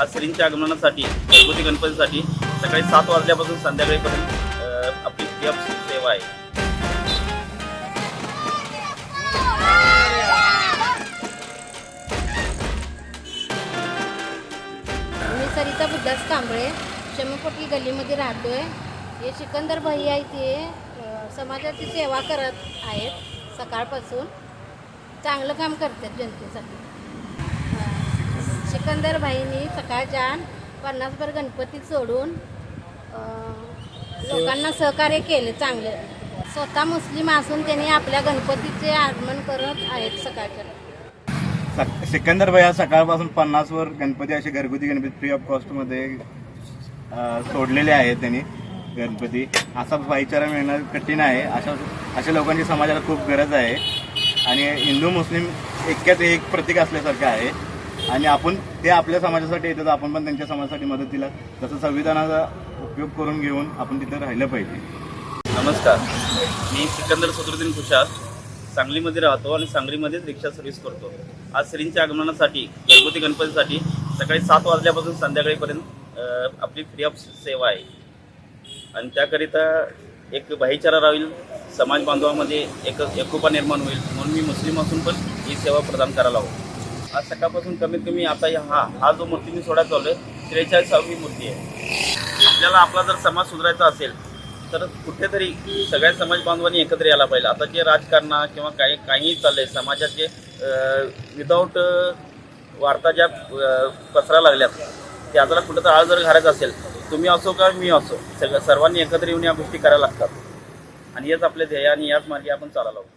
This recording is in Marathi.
आज श्रींच्या आगमनासाठी घरगुती गणपतीसाठी सकाळी सात वाजल्यापासून संध्याकाळीपर्यंत आपली सेवा आहे. मी सरिता बुद्धास कांबळे शमीपोटी गल्लीमध्ये राहतोय. हे सिकंदर भाई आहे ते समाजाची सेवा करत आहेत सकाळपासून. चांगलं काम करतात जनतेसाठी. अ, सिकंदर भाईनी सकाळच्या पन्नासभर गणपती सोडून लोकांना सहकार्य केले चांगले. स्वतः मुस्लिम असून त्यांनी आपल्या गणपतीचे आगमन करत आहेत सकाळच्या. सिकंदर भैया सकाळपासून पन्नासवर गणपती असे घरगुती गणपती फ्री ऑफ कॉस्टमध्ये सोडलेले आहेत त्यांनी गणपती. असा भाईचारा मिळणं कठीण आहे. अशा अशा लोकांची समाजाला खूप गरज आहे. आणि हिंदू मुस्लिम ऐक्यात एक प्रतीक असल्यासारखं आहे. आणि आपण ते आपल्या समाजासाठी येतात आपण पण त्यांच्या समाजासाठी मदतीला तसं संविधानाचा उपयोग करून घेऊन आपण तिथं राहिलं पाहिजे. नमस्कार. मी सिकंदर सदरुद्दीन खुशाल. सांगलीमध्ये राहतो आणि सांगलीमध्येच रिक्षा सर्व्हिस करतो. आज श्रींच्या आगमनासाठी घरगुती गणपतीसाठी सकाळी सात वाजल्यापासून संध्याकाळीपर्यंत आपली फ्री ऑफ सेवा आहे. आणि त्याकरिता एक भाईचारा राहील समाज बांधवामध्ये एक एकोपा निर्माण होईल. म्हणून मी मुस्लिम असून पण ही सेवा प्रदान करायला हवं. आज सकाळपासून कमीत कमी आता या- हा हा जो मूर्ती मी सोडायला चालू आहे त्रेचाळीसावी मूर्ती आहे. आपल्याला आपला जर समाज सुधारायचा असेल तर कुठेतरी सगळ्या समाज बांधवांनी एकत्र यायला पाहिजे. आता जे राजकारणा किंवा काही काही चाललंय समाजात जे विदाऊट वार्ता ज्या अं, पसरायला लागल्यात त्याला कुठं तर आळ जर घालायचं असेल तुम्ही असो का मी असो सगळं सर्वांनी एकत्र येऊन या गोष्टी करायला लागतात. आणि हेच आपले ध्येय आणि याच मार्गे आपण चालायला हवं.